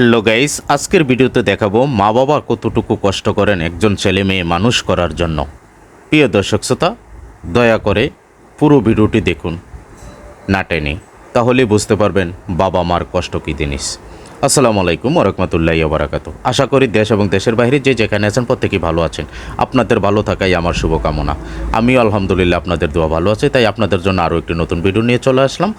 Hello guys, আজকের ভিডিওতে দেখাবো মা বাবা কতটুকু কষ্ট করেন একজন ছেলে মেয়ে মানুষ করার জন্য। প্রিয় দর্শক শ্রোতা, দয়া করে পুরো ভিডিওটি দেখুন, না টেনে, তাহলে বুঝতে পারবেন বাবা মার কষ্ট কী জিনিস। আসসালামু আলাইকুম ওরকমাতুল্লাহ বারাকাত আশা করি দেশ এবং দেশের বাইরে যে যেখানে আছেন প্রত্যেকেই ভালো আছেন। আপনাদের ভালো থাকাই আমার শুভকামনা। আমিও আলহামদুলিল্লাহ আপনাদের দোয়া ভালো আছে, তাই আপনাদের জন্য আরও একটি নতুন ভিডিও নিয়ে চলে আসলাম।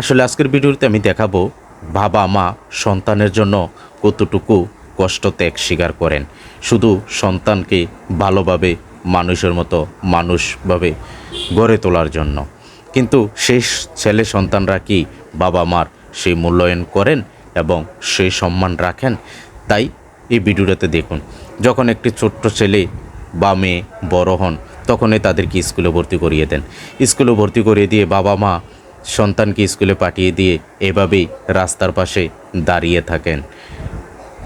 আসলে আজকের ভিডিওতে আমি দেখাবো বাবা, মা সন্তানের জন্য কতটুকু কষ্ট ত্যাগ স্বীকার করেন? শুধু সন্তানকে ভালোভাবে মানুষের মতো মানুষভাবে গড়ে তোলার জন্য। কিন্তু সেই ছেলে সন্তানরা কি বাবা, মার সেই মূল্যায়ন করেন এবং সেই সম্মান রাখেন? তাই এই ভিডিওটাতে দেখুন, যখন একটি ছোট্ট ছেলে বা মেয়ে বড় হন, তখনই তাদেরকে স্কুলে ভর্তি করিয়ে দেন। স্কুলে ভর্তি করিয়ে দিয়ে বাবা, মা সন্তানকে স্কুলে পাঠিয়ে দিয়ে এভাবেই রাস্তার পাশে দাঁড়িয়ে থাকেন।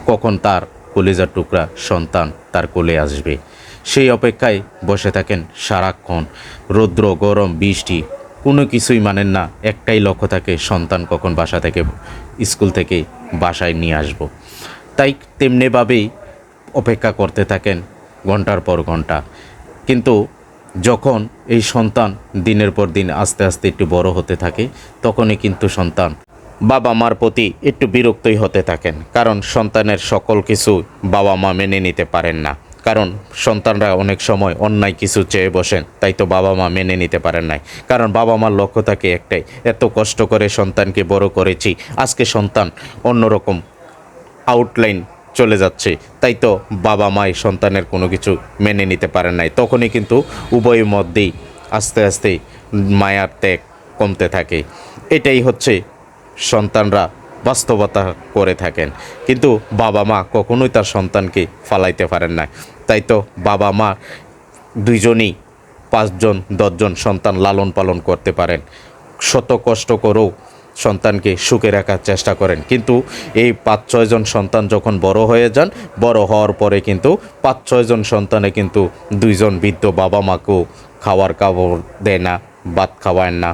কখন তার কলেজার টুকরা সন্তান তার কোলে আসবে? সেই অপেক্ষায় বসে থাকেন সারাক্ষণ। রৌদ্র, গরম, বৃষ্টি, কোনো কিছুই মানেন না। একটাই লক্ষ্য থাকে, সন্তান কখন বাসা থেকে, স্কুল থেকে বাসায় নিয়ে আসব। তাই তেমনিভাবেই অপেক্ষা করতে থাকেন ঘণ্টার পর ঘণ্টা। কিন্তু যখন এই সন্তান দিনের পর দিন আস্তে আস্তে একটু বড় হতে থাকে, তখনই কিন্তু সন্তান বাবা মার প্রতি একটু বিরক্তই হতে থাকেন। কারণ সন্তানের সকল কিছু বাবা মা মেনে নিতে পারেন না। কারণ সন্তানরা অনেক সময় অন্যায় কিছু চেয়ে বসেন, তাই তো বাবা মা মেনে নিতে পারেন নাই। কারণ বাবা মার লক্ষ্য থাকে একটাই, এত কষ্ট করে সন্তানকে বড় করেছি, আজকে সন্তান অন্যরকম আউটলাইন চলে যাচ্ছে। তাই তো বাবা মাই সন্তানের কোনো কিছু মেনে নিতে পারেন নাই। তখনই কিন্তু উভয়ের মধ্যেই আস্তে আস্তে মায়ার ত্যাগ কমতে থাকে। এটাই হচ্ছে সন্তানরা বাস্তবতা করে থাকেন। কিন্তু বাবা মা কখনোই তার সন্তানকে ফালাইতে পারেন না। তাই তো বাবা মা দুইজনই পাঁচজন, দশজন সন্তান লালন পালন করতে পারেন। শত কষ্ট করেও সন্তানকে সুখে রাখার চেষ্টা করেন। কিন্তু এই পাঁচ ছয়জন সন্তান যখন বড় হয়ে যান, বড় হওয়ার পরে কিন্তু পাঁচ ছয়জন সন্তানে কিন্তু দুইজন বৃদ্ধ বাবা মাকেও খাওয়ার কাপড় দেয় না, ভাত খাওয়ায় না,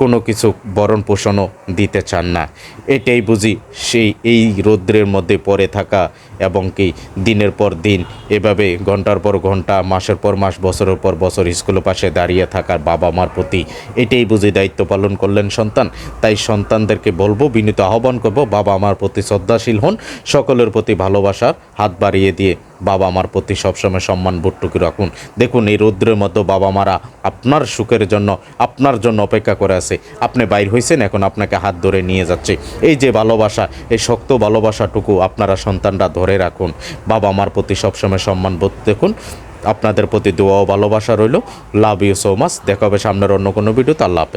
কোনো কিছু বরণ পোষণও দিতে চান না। এটাই বুঝি সেই এই রৌদ্রের মধ্যে পড়ে থাকা এবং কি দিনের পর দিন এভাবে ঘণ্টার পর ঘণ্টা, মাসের পর মাস, বছরের পর বছর স্কুলের পাশে দাঁড়িয়ে থাকার বাবা মার প্রতি এটাই বুঝি দায়িত্ব পালন করলেন সন্তান। তাই সন্তানদেরকে বলব, বিনীত আহ্বান করব বাবা মার প্রতি শ্রদ্ধাশীল হন, সকলের প্রতি ভালোবাসার হাত বাড়িয়ে দিয়ে। বাবা মার প্রতি সবসময় সম্মান বুটটুকু রাখুন। দেখুন, এই রৌদ্রের মতো বাবা মারা আপনার সুখের জন্য, আপনার জন্য অপেক্ষা করে আছে। আপনি বাইর হয়েছেন এখন আপনাকে হাত ধরে নিয়ে যাচ্ছে। এই যে ভালোবাসা, এই শক্ত ভালোবাসাটুকু আপনারা সন্তানরা ধরে রাখুন। বাবা মার প্রতি সবসময় সম্মান বোধ দেখুন। আপনাদের প্রতি দোয়া ও ভালোবাসা রইল। লাভ ইউ সো মাচ দেখা হবে সামনের অন্য কোনো ভিডিও আল্লাহ হাফেজ।